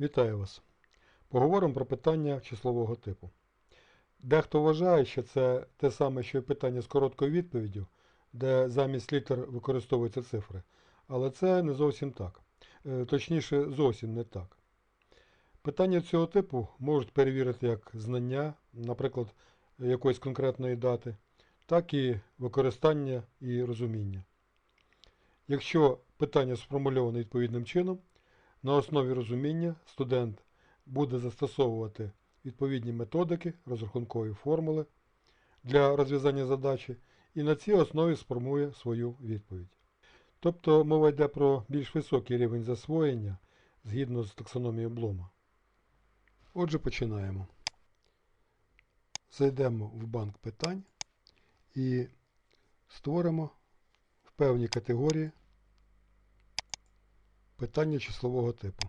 Вітаю вас. Поговоримо про питання числового типу. Дехто вважає, що це те саме, що і питання з короткою відповіддю, де замість літер використовуються цифри. Але це не зовсім так. Е, Точніше, зовсім не так. Питання цього типу можуть перевірити як знання, наприклад, якоїсь конкретної дати, так і використання і розуміння. Якщо питання сформульоване відповідним чином, на основі розуміння студент буде застосовувати відповідні методики, розрахункові формули для розв'язання задачі і на цій основі сформує свою відповідь. Тобто мова йде про більш високий рівень засвоєння згідно з таксономією Блома. Отже, починаємо. Зайдемо в банк питань і створимо в певній категорії питання числового типу.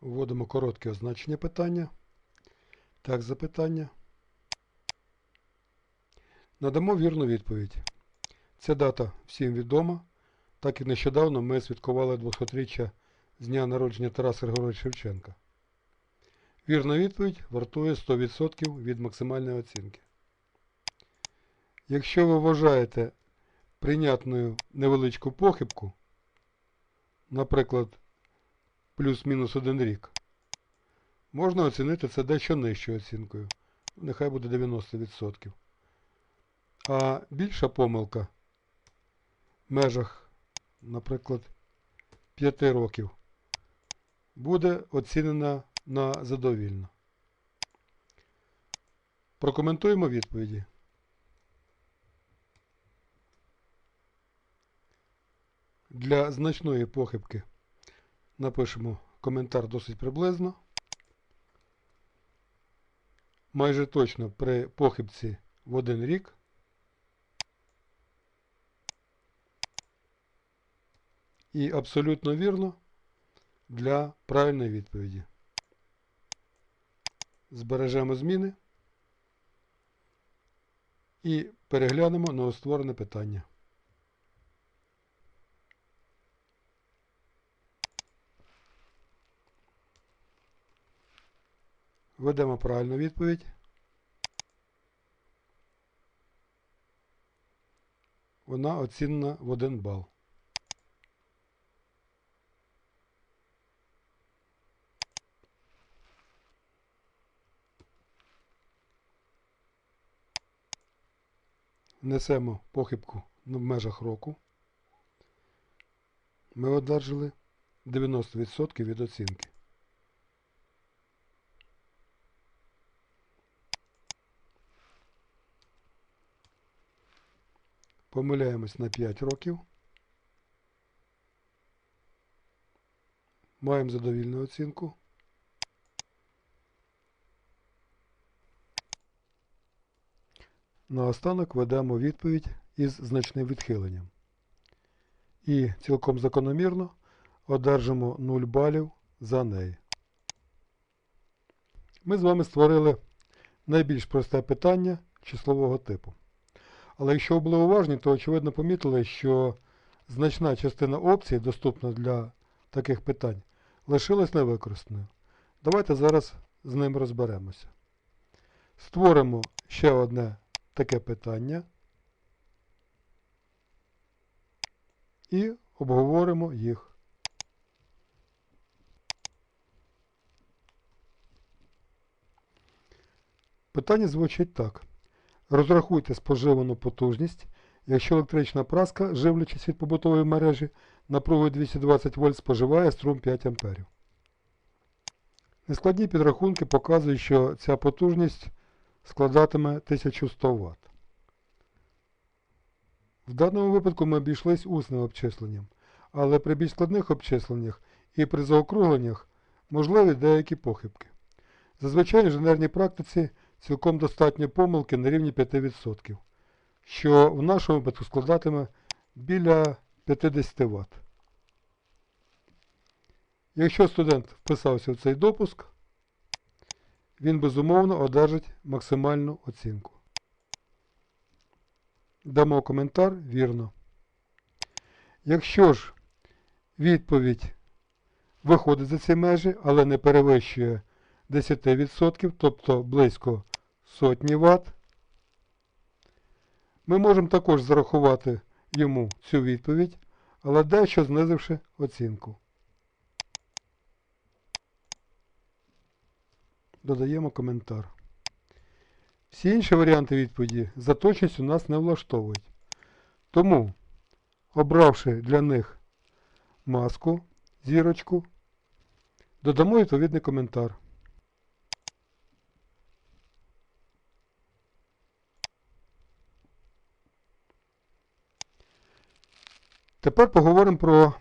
Вводимо коротке означення питання. Так, запитання. Надамо вірну відповідь. Ця дата всім відома, так як нещодавно ми святкували 200-річчя з дня народження Тараса Григоровича Шевченка. Вірна відповідь вартує 100% від максимальної оцінки. Якщо ви вважаєте прийнятною невеличку похибку, наприклад, плюс-мінус один рік, можна оцінити це дещо нижчою оцінкою. Нехай буде 90%. А більша помилка в межах, наприклад, 5 років буде оцінена на задовільно. Прокоментуємо відповіді. Для значної похибки напишемо коментар досить приблизно. Майже точно при похибці в один рік. І абсолютно вірно для правильної відповіді. Збережемо зміни і переглянемо новостворене питання. Введемо правильну відповідь. Вона оцінена в 1 бал. Внесемо похибку в межах року. Ми одержали 90% від оцінки. Помиляємось на 5 років. Маємо задовільну оцінку. Наостанок ведемо відповідь із значним відхиленням. І цілком закономірно одержимо 0 балів за неї. Ми з вами створили найбільш просте питання числового типу. Але якщо ви були уважні, то очевидно помітили, що значна частина опцій, доступна для таких питань, лишилась невикористаною. Давайте зараз з ним розберемося. Створимо ще одне таке питання і обговоримо їх. Питання звучить так. Розрахуйте споживану потужність, якщо електрична праска, живлячись від побутової мережі, напругою 220 вольт споживає струм 5 А. Нескладні підрахунки показують, що ця потужність складатиме 1100 Вт. В даному випадку ми обійшлись усним обчисленням, але при більш складних обчисленнях і при заокругленнях можливі деякі похибки. Зазвичай в інженерній практиці цілком достатньо помилки на рівні 5%, що в нашому випадку складатиме біля 50 Вт. Якщо студент вписався в цей допуск, він безумовно одержить максимальну оцінку. Дамо коментар вірно. Якщо ж відповідь виходить за ці межі, але не перевищує 10%, тобто близько сотні Вт, ми можемо також зарахувати йому цю відповідь, але дещо знизивши оцінку. Додаємо коментар. Всі інші варіанти відповіді за точністю нас не влаштовують. Тому, обравши для них маску, зірочку, додамо відповідний коментар. Тепер поговоримо про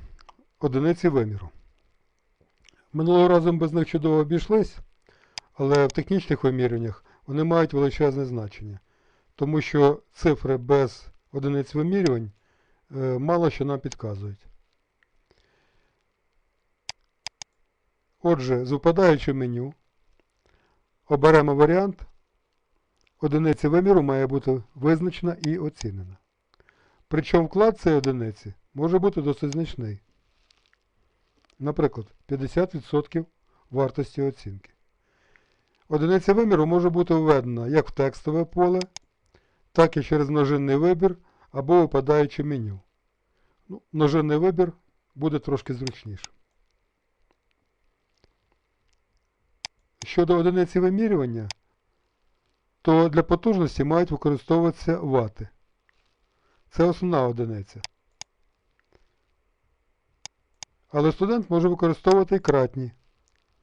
одиниці виміру. Минулого разу ми без них чудово обійшлись, але в технічних вимірюваннях вони мають величезне значення, тому що цифри без одиниць вимірювань е, мало що нам підказують. Отже, з випадаючого меню оберемо варіант. Одиниці виміру має бути визначена і оцінена. Причому вклад цієї одиниці може бути досить значний. Наприклад, 50% вартості оцінки. Одиниця виміру може бути введена як в текстове поле, так і через множинний вибір або випадаюче меню. Ну, множинний вибір буде трошки зручніше. Щодо одиниці вимірювання, то для потужності мають використовуватися вати. Це основна одиниця. Але студент може використовувати і кратні.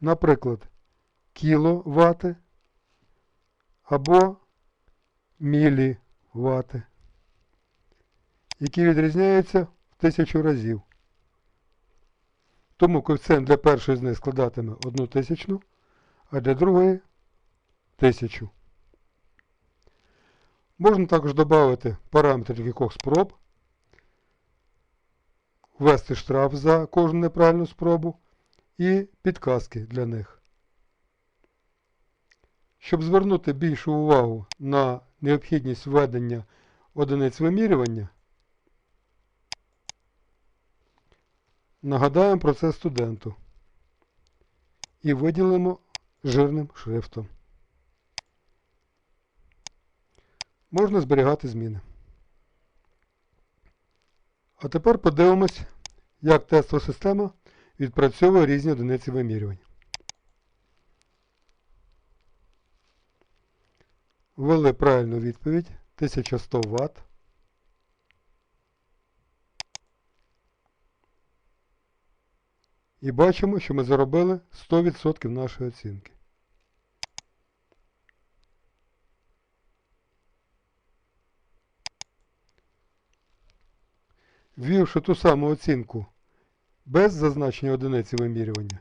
Наприклад, кіловати або мілівати, які відрізняються в тисячу разів. Тому коефіцієнт для першої з них складатиме 1 тисячну, а для другої 1000. Можна також додати параметр кількох спроб, ввести штраф за кожну неправильну спробу і підказки для них. Щоб звернути більшу увагу на необхідність введення одиниць вимірювання, нагадаємо про це студенту і виділимо жирним шрифтом. Можна зберігати зміни. А тепер подивимось, як тестова система відпрацьовує різні одиниці вимірювань. Ввели правильну відповідь 1100 Вт. І бачимо, що ми заробили 100% нашої оцінки. Ввівши ту саму оцінку без зазначення одиниці вимірювання,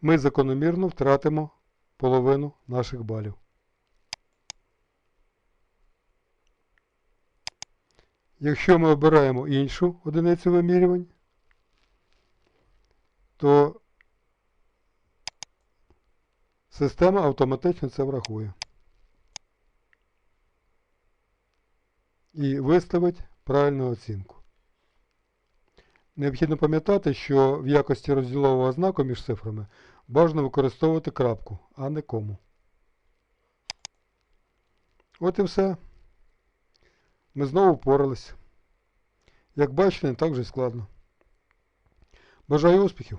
ми закономірно втратимо половину наших балів. Якщо ми обираємо іншу одиницю вимірювань, то система автоматично це врахує. І виставить правильну оцінку. Необхідно пам'ятати, що в якості розділового знаку між цифрами бажано використовувати крапку, а не кому. От і все. Ми знову впоралися. Як бачите, не так вже складно. Бажаю успіхів!